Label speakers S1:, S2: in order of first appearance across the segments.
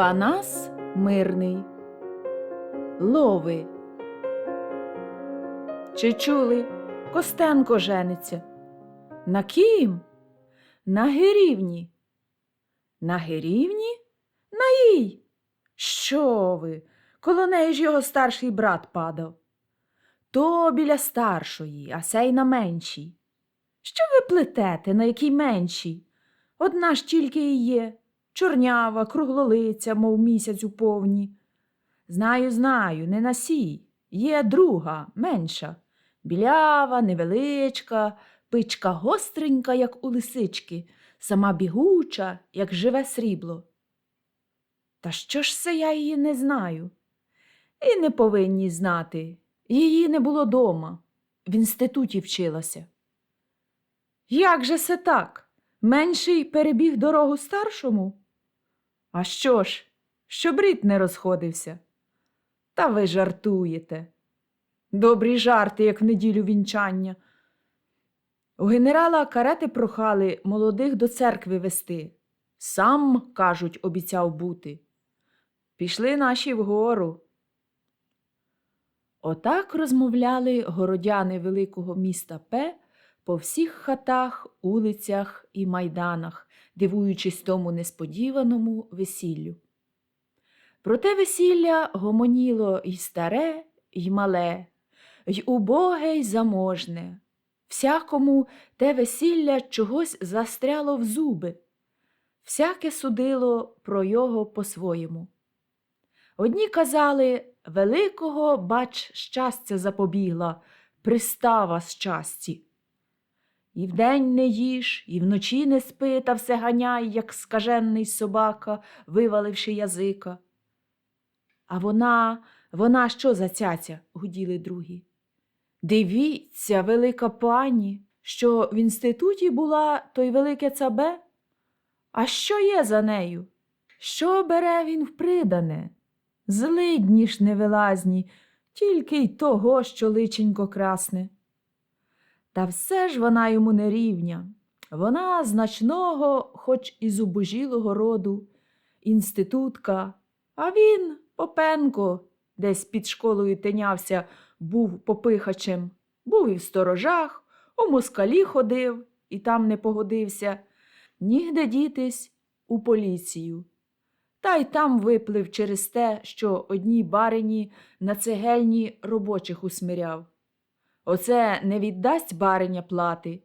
S1: Панас мирний. Лови. Чи чули? Костенко жениться. На ким? На гирівні. На гирівні? На їй. Що ви? Коло неї ж його старший брат падав. То біля старшої, а сей на меншій. Що ви плетете, на якій меншій? Одна ж тільки і є, чорнява, круглолиця, мов місяць у повні. Знаю, знаю, не на сій. Є друга, менша, білява, невеличка, пичка гостренька, як у лисички, сама бігуча, як живе срібло. Та що ж це я її не знаю? І не повинні знати. Її не було дома. В інституті вчилася. Як же це так? Менший перебіг дорогу старшому? А що ж, щоб рід не розходився? Та ви жартуєте. Добрі жарти, як в неділю вінчання. У генерала карети прохали молодих до церкви вести. Сам, кажуть, обіцяв бути. Пішли наші вгору. Отак розмовляли городяни великого міста П по всіх хатах, улицях і майданах, дивуючись тому несподіваному весіллю. Проте весілля гомоніло й старе, й мале, й убоге, й заможне. Всякому те весілля чогось застряло в зуби, всяке судило про його по-своєму. Одні казали великого, бач, щастя запобігла, пристава з часті. І вдень не їж, і вночі не спи, та все ганяй, як скажений собака, виваливши язика. А вона, вона що за цяця? гуділи другі. Дивіться, велика пані, що в інституті була, то й велике цабе. А що є за нею? Що бере він придане? Злидні ж невилазні, тільки й того, що личенько красне. Та все ж вона йому не рівня. Вона значного, хоч і зубожілого роду, інститутка, а він, Попенко, десь під школою тинявся, був попихачем, був і в сторожах, у москалі ходив і там не погодився, нігде дітись у поліцію. Та й там виплив через те, що одній барині на цегельні робочих усмиряв. Оце не віддасть бариня плати,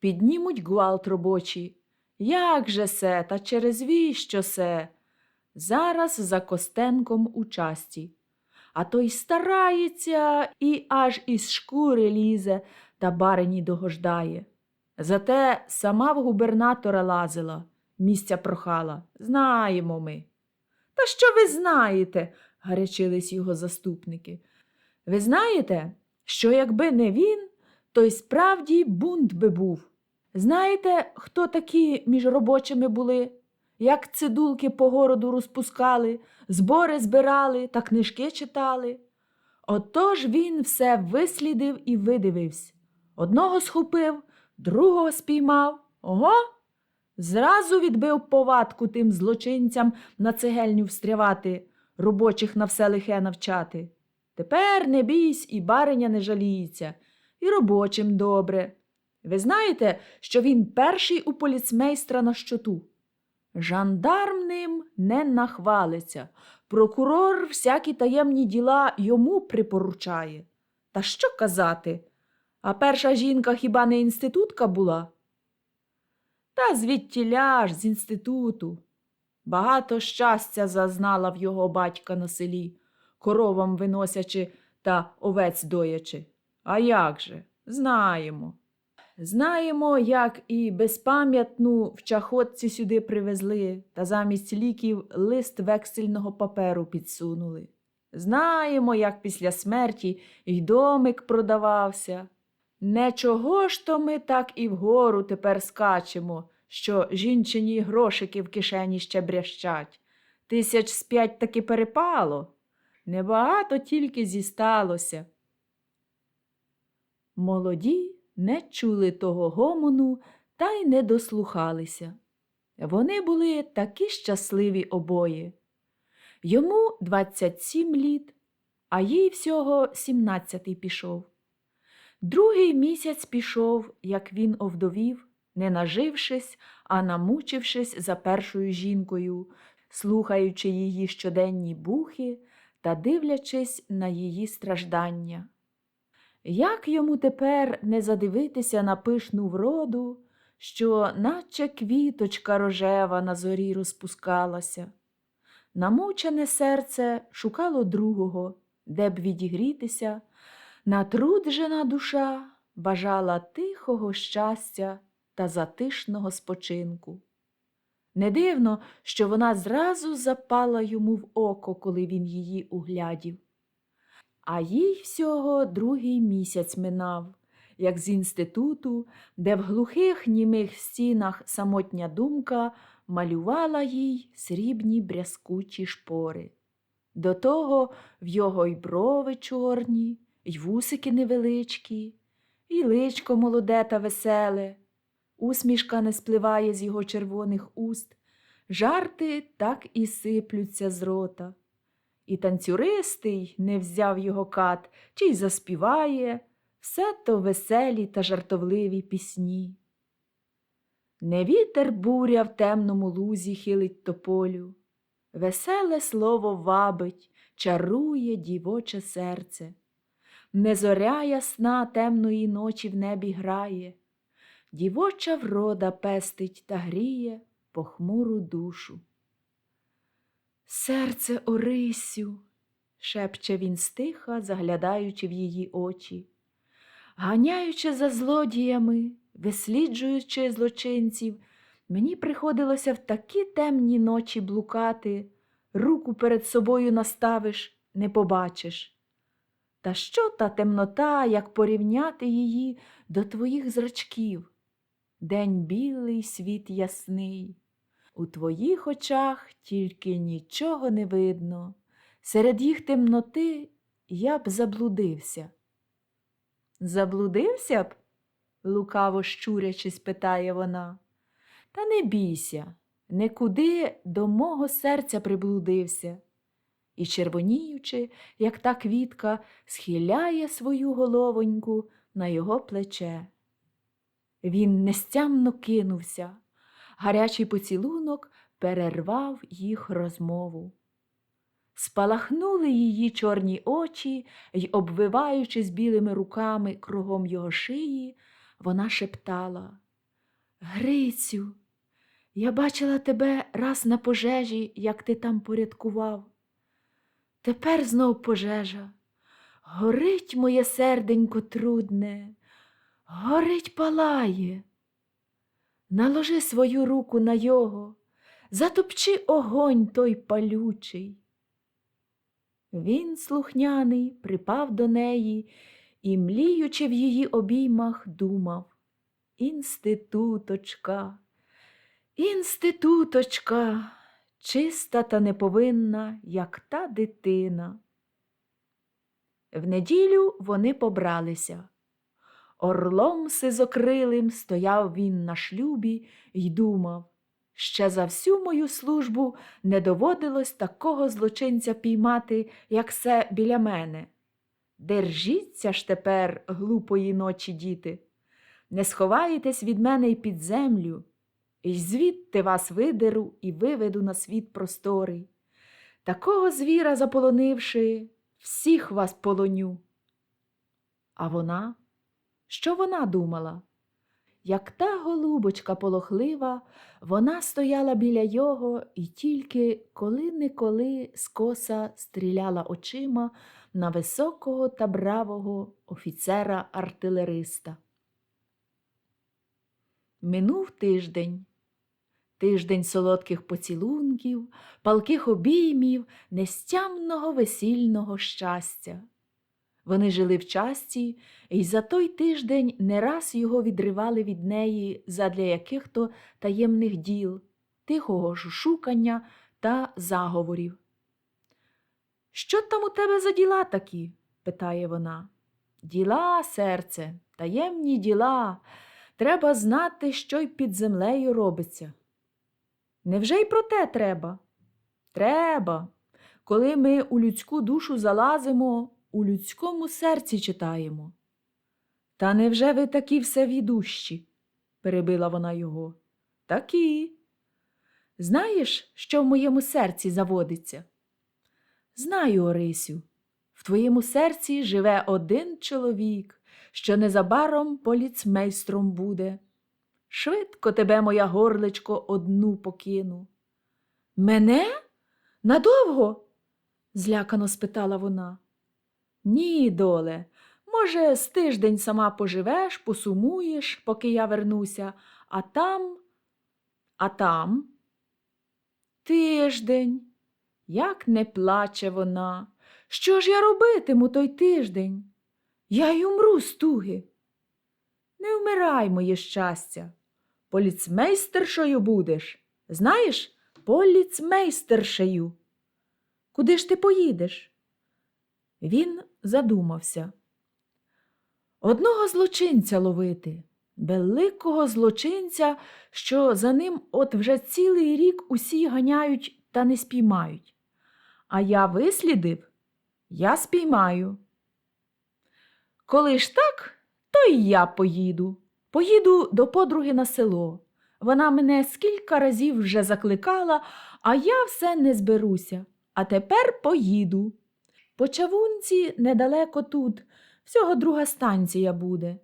S1: піднімуть гвалт робочі. Як же се, та через віщо се? Зараз за Костенком у часті. А той старається і аж із шкури лізе та барині догождає. Зате сама в губернатора лазила, місця прохала. Знаємо ми. Та що ви знаєте? гарячились його заступники. Ви знаєте, що якби не він, то й справді бунт би був. Знаєте, хто такі між робочими були? Як цидулки по городу розпускали, збори збирали та книжки читали. Отож він все вислідив і видивився. Одного схопив, другого спіймав. Ого! Зразу відбив повадку тим злочинцям на цегельню встрявати, робочих на все лихе навчати. Тепер не бійсь, і бариня не жаліється, і робочим добре. Ви знаєте, що він перший у поліцмейстра на щоту. Жандарм ним не нахвалиться. Прокурор всякі таємні діла йому припоручає. Та що казати? А перша жінка хіба не інститутка була? Та звідтіля ж з інституту. Багато щастя зазнала в його батька на селі, коровам виносячи та овець доячи. А як же? Знаємо. Знаємо, як і безпам'ятну в чахотці сюди привезли та замість ліків лист вексельного паперу підсунули. Знаємо, як після смерті й домик продавався. Не чого ж то ми так і вгору тепер скачемо, що жінчині грошики в кишені ще брящать. Тисяч з п'ять таки перепало. Небагато тільки зісталося. Молоді не чули того гомону та й не дослухалися. Вони були такі щасливі обоє. Йому 27 літ, а їй всього 17 пішов. Другий місяць пішов, як він овдовів, не нажившись, а намучившись за першою жінкою, слухаючи її щоденні бухи та дивлячись на її страждання. Як йому тепер не задивитися на пишну вроду, що, наче квіточка рожева на зорі розпускалася? Намучене серце шукало другого, де б відігрітися, натруджена душа бажала тихого щастя та затишного спочинку. Не дивно, що вона зразу запала йому в око, коли він її углядів. А їй всього другий місяць минав, як з інституту, де в глухих німих стінах самотня думка малювала їй срібні брязкучі шпори. До того в його й брови чорні, й вусики невеличкі, і личко молоде та веселе, усмішка не спливає з його червоних уст, жарти так і сиплються з рота. І танцюристий не взяв його кат, чи й заспіває все то веселі та жартовливі пісні. Не вітер буря в темному лузі хилить тополю, веселе слово вабить, чарує дівоче серце, не зоря ясна темної ночі в небі грає, дівоча врода пестить та гріє похмуру душу. Серце Орисю, шепче він стиха, заглядаючи в її очі, ганяючи за злодіями, висліджуючи злочинців, мені приходилося в такі темні ночі блукати, руку перед собою наставиш, не побачиш. Та що та темнота, як порівняти її до твоїх зрачків? День білий, світ ясний. У твоїх очах тільки нічого не видно. Серед їх темноти я б заблудився. Заблудився б? лукаво щурячись, питає вона. Та не бійся, никуди до мого серця приблудився. І, червоніючи, як та квітка, схиляє свою головоньку на його плече. Він нестямно кинувся. Гарячий поцілунок перервав їх розмову. Спалахнули її чорні очі й, обвиваючись білими руками кругом його шиї, вона шептала Грицю, я бачила тебе раз на пожежі, як ти там порядкував. Тепер знов пожежа. Горить моє серденько трудне, горить палає. Наложи свою руку на його, затопчи огонь той палючий. Він, слухняний, припав до неї і, мліючи в її обіймах, думав Інституточка, інституточка, чиста та неповинна, як та дитина. В неділю вони побралися. Орлом сизокрилим стояв він на шлюбі й думав, ще за всю мою службу не доводилось такого злочинця піймати, як це біля мене. Держіться ж тепер, глупої ночі, діти, не сховаєтесь від мене й під землю, і звідти вас видеру і виведу на світ просторий. Такого звіра заполонивши, всіх вас полоню. А вона? Що вона думала? Як та голубочка полохлива, вона стояла біля його і тільки коли-неколи скоса стріляла очима на високого та бравого офіцера-артилериста. Минув тиждень. Тиждень солодких поцілунків, палких обіймів, нестямного весільного щастя. Вони жили в часті, і за той тиждень не раз його відривали від неї задля яких то таємних діл, тихого шушукання та заговорів. Що там у тебе за діла такі? питає вона. Діла, серце, таємні діла. Треба знати, що й під землею робиться. Невже й про те треба? Треба. коли ми у людську душу залазимо, у людському серці читаємо. Та невже ви такі всевідущі? перебила вона його. Такі. Знаєш, що в моєму серці заводиться? Знаю, Орисю, в твоєму серці живе один чоловік, що незабаром поліцмейстром буде. Швидко тебе, моя горличко, одну покину. Мене? Надовго? злякано спитала вона. Ні, доле, може, з тиждень сама поживеш, посумуєш, поки я вернуся, а там, а там. Тиждень. Як не плаче вона. Що ж я робитиму той тиждень? Я й умру з туги. Не вмирай, моє щастя. Поліцмейстершою будеш. Знаєш, поліцмейстершею. Куди ж ти поїдеш? Він задумався. Одного злочинця ловити, великого злочинця, що за ним от вже цілий рік усі ганяють та не спіймають. А я вислідив, я спіймаю. Коли ж так, то й я поїду. Поїду до подруги на село. Вона мене скілька разів вже закликала, а я все не зберуся. А тепер поїду. По чавунці недалеко тут, всього друга станція буде.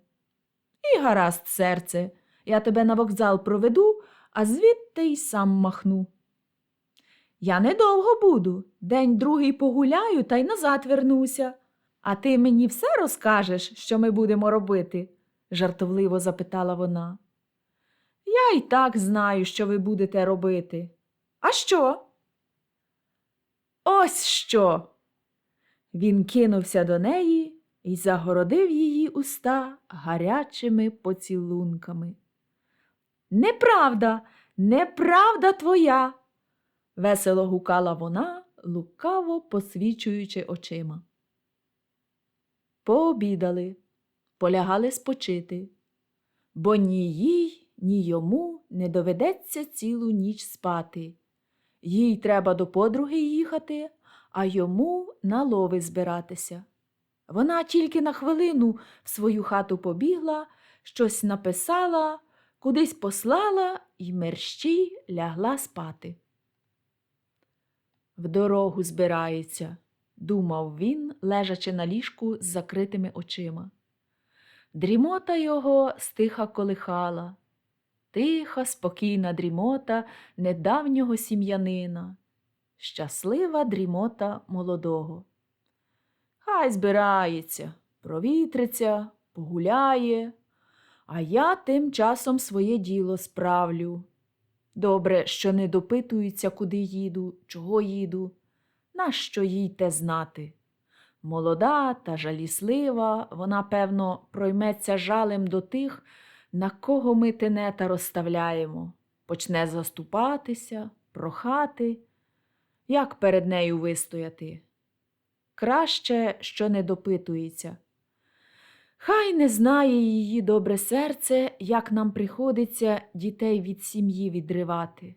S1: І гаразд, серце, я тебе на вокзал проведу, а звідти й сам махну. Я недовго буду, день другий погуляю та й назад вернуся. А ти мені все розкажеш, що ми будемо робити? жартовливо запитала вона. Я й так знаю, що ви будете робити. А що? Ось що. Він кинувся до неї і загородив її уста гарячими поцілунками. Неправда, неправда твоя. весело гукала вона, лукаво посвічуючи очима. Пообідали, полягали спочити, бо ні їй, ні йому не доведеться цілу ніч спати. Їй треба до подруги їхати, а йому на лови збиратися. Вона тільки на хвилину в свою хату побігла, щось написала, кудись послала і мерщій лягла спати. В дорогу збирається, думав він, лежачи на ліжку з закритими очима. Дрімота його стиха колихала, тиха, спокійна дрімота недавнього сім'янина, щаслива дрімота молодого. Хай збирається, провітриться, погуляє, а я тим часом своє діло справлю. Добре, що не допитуються, куди їду, чого їду, нащо їй те знати. Молода та жаліслива, вона, певно, пройметься жалем до тих, на кого ми тенета розставляємо, почне заступатися, прохати, як перед нею вистояти. Краще, що не допитується. Хай не знає її добре серце, як нам приходиться дітей від сім'ї відривати.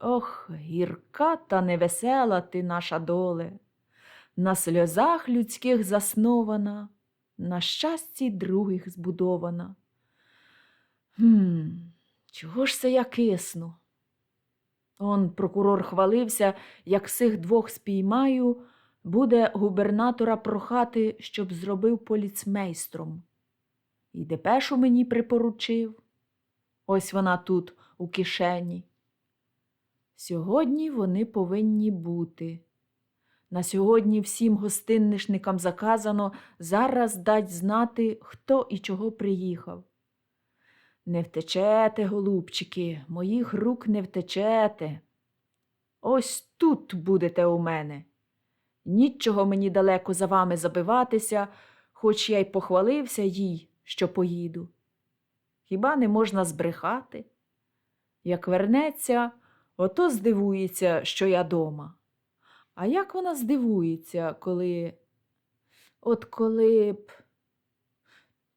S1: Ох, гірка та невесела ти наша доле, на сльозах людських заснована, на щасті других збудована. Гм, чого ж це я кисну? Он прокурор хвалився, як сих двох спіймаю, буде губернатора прохати, щоб зробив поліцмейстром. І депешу мені припоручив. Ось вона тут, у кишені. Сьогодні вони повинні бути. На сьогодні всім гостиннишникам заказано зараз дать знати, хто і чого приїхав. Не втечете, голубчики, моїх рук не втечете. Ось тут будете у мене. Нічого мені далеко за вами забиватися, хоч я й похвалився їй, що поїду. Хіба не можна збрехати? Як вернеться, ото здивується, що я дома. А як вона здивується, коли. От коли б.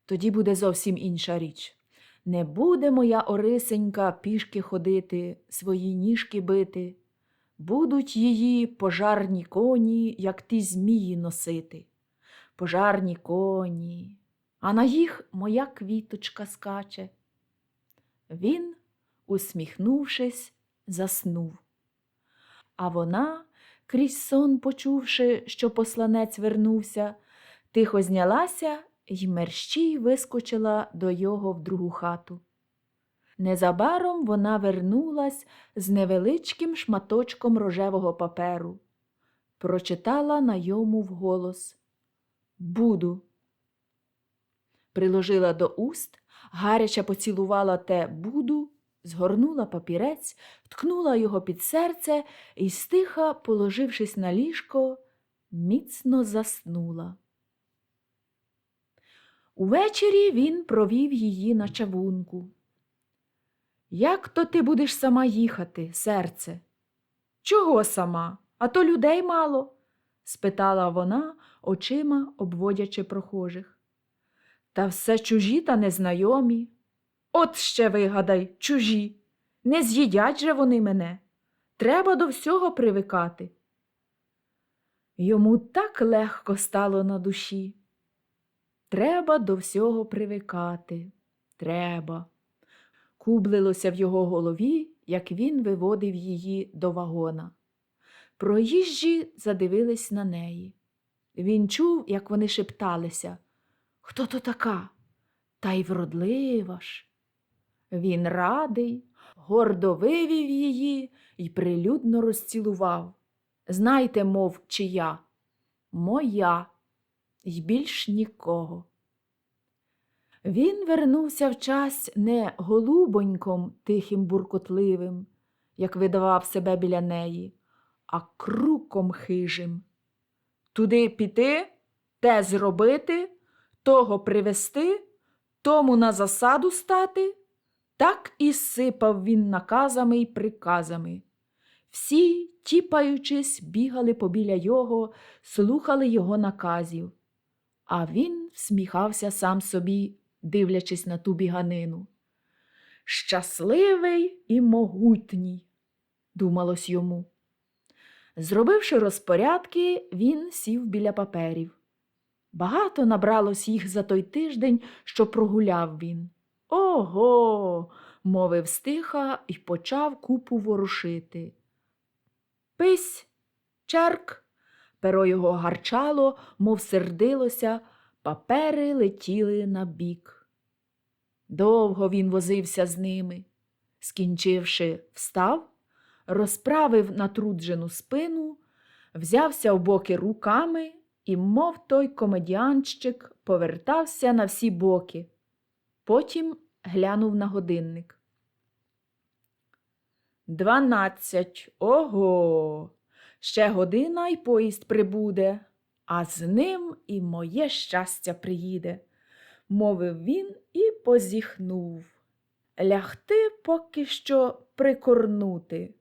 S1: Тоді буде зовсім інша річ. Не буде моя Орисенька пішки ходити, свої ніжки бити. будуть її пожарні коні, як ті змії носити. Пожарні коні, а на їх моя квіточка скаче. Він, усміхнувшись, заснув. А вона, крізь сон почувши, що посланець вернувся, тихо знялася й мерщій вискочила до його в другу хату. Незабаром вона вернулась з невеличким шматочком рожевого паперу. Прочитала на йому вголос Буду. Приложила до уст, гаряче поцілувала те буду, згорнула папірець, ткнула його під серце і, стиха, положившись на ліжко, міцно заснула. Увечері він провів її на чавунку. Як то ти будеш сама їхати, серце? Чого сама? А то людей мало? спитала вона, очима обводячи прохожих. Та все чужі та незнайомі. От ще вигадай, чужі. Не з'їдять же вони мене. Треба до всього привикати. Йому так легко стало на душі. Треба до всього привикати. Треба. Кублилося в його голові, як він виводив її до вагона. Проїжджі задивились на неї. Він чув, як вони шепталися. Хто то така? Та й вродлива ж. Він радий, гордо вивів її і прилюдно розцілував. Знайте, мов, чия? Моя, й більш нікого. Він вернувся вчас не голубоньком тихим буркотливим, як видавав себе біля неї, а круком хижим. Туди піти, те зробити, того привести, тому на засаду стати. Так і сипав він наказами й приказами. Всі, тіпаючись, бігали побіля його, слухали його наказів. А він всміхався сам собі, дивлячись на ту біганину. Щасливий і могутній, думалось йому. Зробивши розпорядки, він сів біля паперів. Багато набралось їх за той тиждень, що прогуляв він. Ого, мовив стиха і почав купу ворушити. Пись, черк, перо його гарчало, мов сердилося, папери летіли на бік. Довго він возився з ними. Скінчивши, встав, розправив натруджену спину, взявся в боки руками і, мов той комедіанщик, повертався на всі боки. Потім глянув на годинник. Дванадцять. Ого. Ще година й поїзд прибуде, а з ним і моє щастя приїде, мовив він і позіхнув. Лягти поки що прикорнути,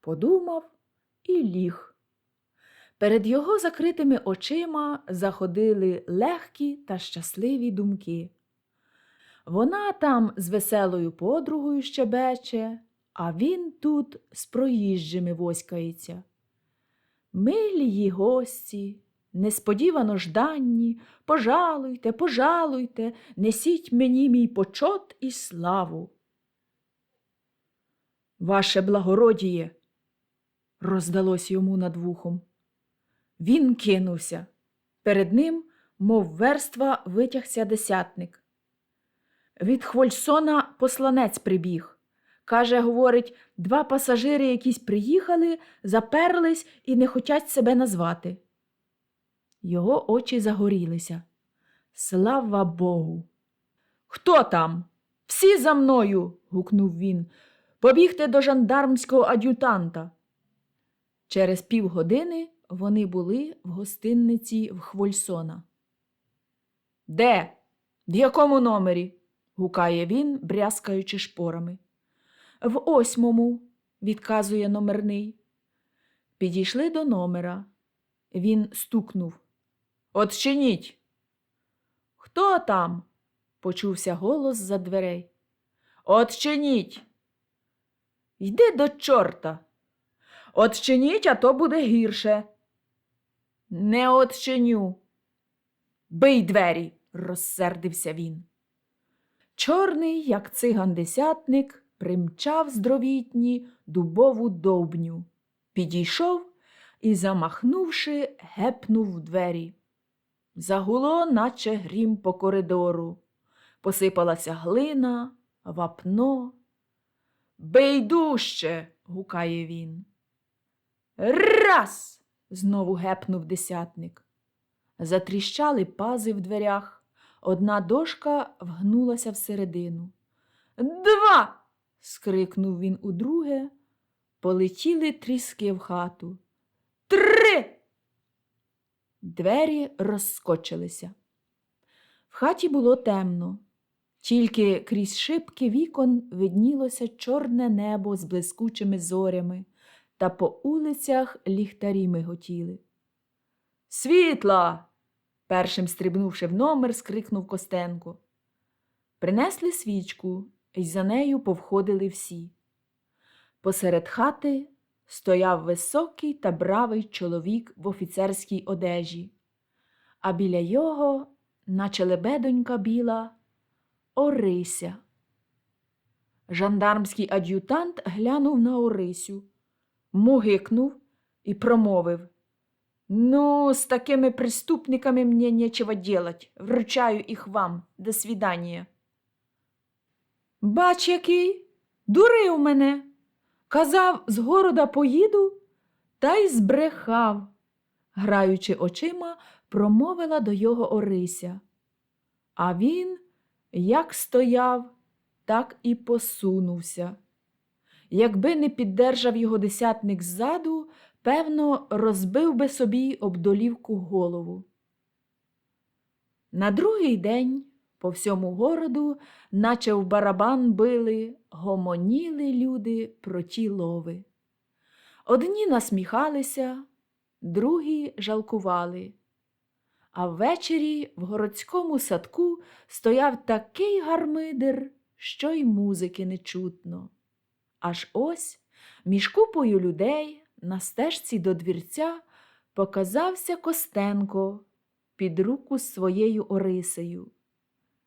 S1: подумав і ліг. Перед його закритими очима заходили легкі та щасливі думки. Вона там з веселою подругою щебече, а він тут з проїжджими воськається. Милі гості, несподівано жданні, пожалуйте, пожалуйте, несіть мені мій почот і славу. Ваше благородіє, роздалось йому над вухом. Він кинувся. Перед ним, мов верства, витягся десятник. Від Хвольсона посланець прибіг. Каже, говорить, два пасажири якісь приїхали, заперлись і не хочуть себе назвати. Його очі загорілися. Слава Богу. Хто там? Всі за мною. гукнув він. Побігте до жандармського ад'ютанта. Через півгодини вони були в гостинниці в Хвольсона. Де? В якому номері? гукає він, брязкаючи шпорами. В осьмому, відказує номерний. Підійшли до номера. Він стукнув. Отчиніть. Хто там? почувся голос за дверей. Отчиніть. Йди до чорта. Отчиніть, а то буде гірше. Не отчиню. Бий двері, розсердився він. Чорний, як циган десятник, примчав здровітні дубову довбню, підійшов і, замахнувши, гепнув в двері. Загуло, наче грім по коридору. Посипалася глина, вапно. Бий дужче, гукає він. Раз. знову гепнув десятник. Затріщали пази в дверях. Одна дошка вгнулася всередину. Два. Скрикнув він удруге. Полетіли тріски в хату. Три. Двері розскочилися. В хаті було темно, тільки крізь шибки вікон виднілося чорне небо з блискучими зорями, та по улицях ліхтарі миготіли. Світла. першим стрибнувши в номер, скрикнув Костенко. Принесли свічку, і за нею повходили всі. Посеред хати стояв високий та бравий чоловік в офіцерській одежі, а біля його, наче лебедонька біла, Орися. Жандармський ад'ютант глянув на Орисю, мугикнув і промовив Ну, с такими преступниками мне нечего делать. Вручаю їх вам. До свидания. Бач, який, дурив мене. Казав, з города поїду, та й збрехав, граючи очима, промовила до його Орися. А він, як стояв, так і посунувся. Якби не піддержав його десятник ззаду, певно, розбив би собі об долівку голову. На другий день по всьому городу, наче в барабан били, гомоніли люди про ті лови. Одні насміхалися, другі жалкували. А ввечері в городському садку стояв такий гармидер, що й музики не чутно. Аж ось між купою людей на стежці до двірця показався Костенко під руку з своєю Орисею.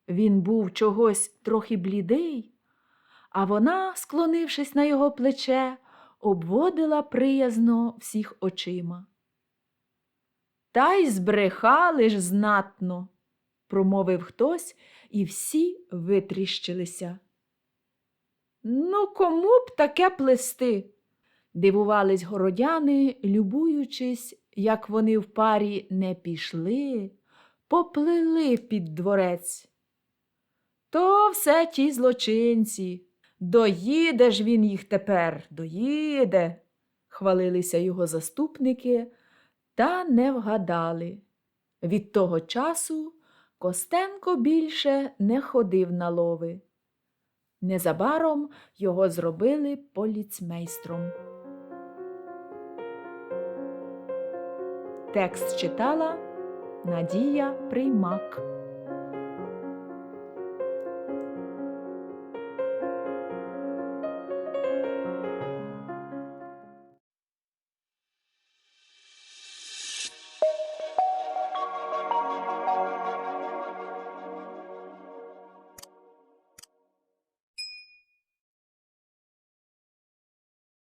S1: Він був чогось трохи блідий, а вона, склонившись на його плече, обводила приязно всіх очима. Та й збрехали ж знатно, промовив хтось, і всі витріщилися. Ну, кому б таке плести? Дивувались городяни, любуючись, як вони в парі не пішли, поплили під дворець. То все ті злочинці. Доїде ж він їх тепер, доїде, хвалилися його заступники, та не вгадали. Від того часу Костенко більше не ходив на лови. Незабаром його зробили поліцмейстром. Текст читала Надія Приймак.